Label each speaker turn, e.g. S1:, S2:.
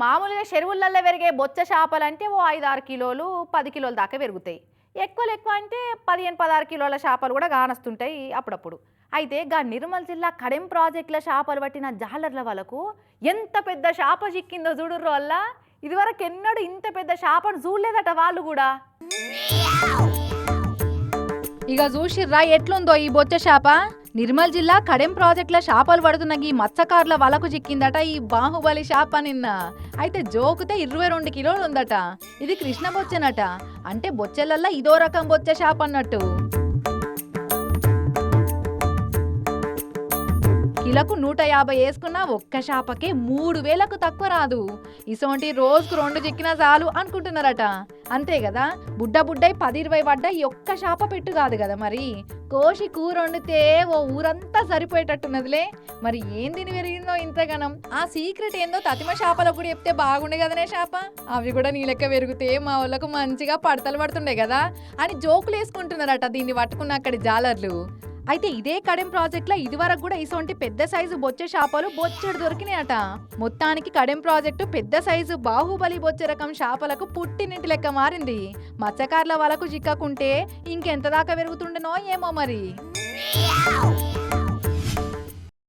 S1: మామూలుగా చెరువులలో పెరిగే బొచ్చ చేపలు అంటే ఓ ఐదు ఆరు కిలోలు పది కిలోల దాకా పెరుగుతాయి. ఎక్కువలు ఎక్కువ అంటే పదిహేను పదహారు కిలోల చేపలు కూడా కానొస్తుంటాయి అప్పుడప్పుడు. అయితే గా నిర్మల్ జిల్లా కడెం ప్రాజెక్టుల చేపలు పట్టిన జాలర్ల వాళ్ళకు ఎంత పెద్ద చేప చిక్కిందో చూడుర్రు వల్ల ఇదివరకు ఎన్నడూ ఇంత పెద్ద చేపను చూడలేదట వాళ్ళు కూడా. ఇక చూసిర్రా ఎట్లుందో ఈ బొచ్చ చేప? నిర్మల్ జిల్లా కడెం ప్రాజెక్టుల చేపలు పడుతున్న ఈ మత్స్యకారుల వలకు చిక్కిందట ఈ బాహుబలి షాప్ నిన్న అయితే జోకుతే ఇరవై రెండు కిలోలు ఉందట ఇది కృష్ణ బొచ్చెనట. అంటే బొచ్చెలల్లా ఇదో రకం బొచ్చ షాప్ అన్నట్టు. కిలకు నూట యాభై వేసుకున్న ఒక్క చేపకే మూడు వేలకు తక్కువ రాదు. ఇసోంటి రోజుకు రెండు చిక్కినా చాలు అనుకుంటున్నారట. అంతే కదా? బుడ్డ బుడ్డై పది ఇరవై పడ్డ ఈ ఒక్క చేప పెట్టు కాదు కదా మరి? కోసి కూర వండితే ఓ ఊరంతా సరిపోయేటట్టున్నదిలే. మరి ఏం పెరిగిందో ఇంతగానం ఆ సీక్రెట్ ఏందో తతిమ చేపలకు కూడా చెప్తే బాగుండే కదనే చేప అవి కూడా నీ లెక్క పెరిగితే మా వాళ్ళకు మంచిగా పడతలు పడుతుండే కదా? అని జోకులు వేసుకుంటున్నారట దీన్ని పట్టుకున్న అక్కడి జాలర్లు. అయితే ఇదే కడెం ప్రాజెక్ట్లో ఇదివరకు కూడా ఇసొంటి పెద్ద సైజు బొచ్చే చేపలు బొచ్చెడు దొరికినాయట. మొత్తానికి కడెం ప్రాజెక్టు పెద్ద సైజు బాహుబలి బొచ్చే రకం చేపలకు పుట్టినింటి లెక్క మారింది. మత్స్యకారుల వాళ్ళకు చిక్కకుంటే ఇంకెంత దాకా పెరుగుతుండనో ఏమో మరి.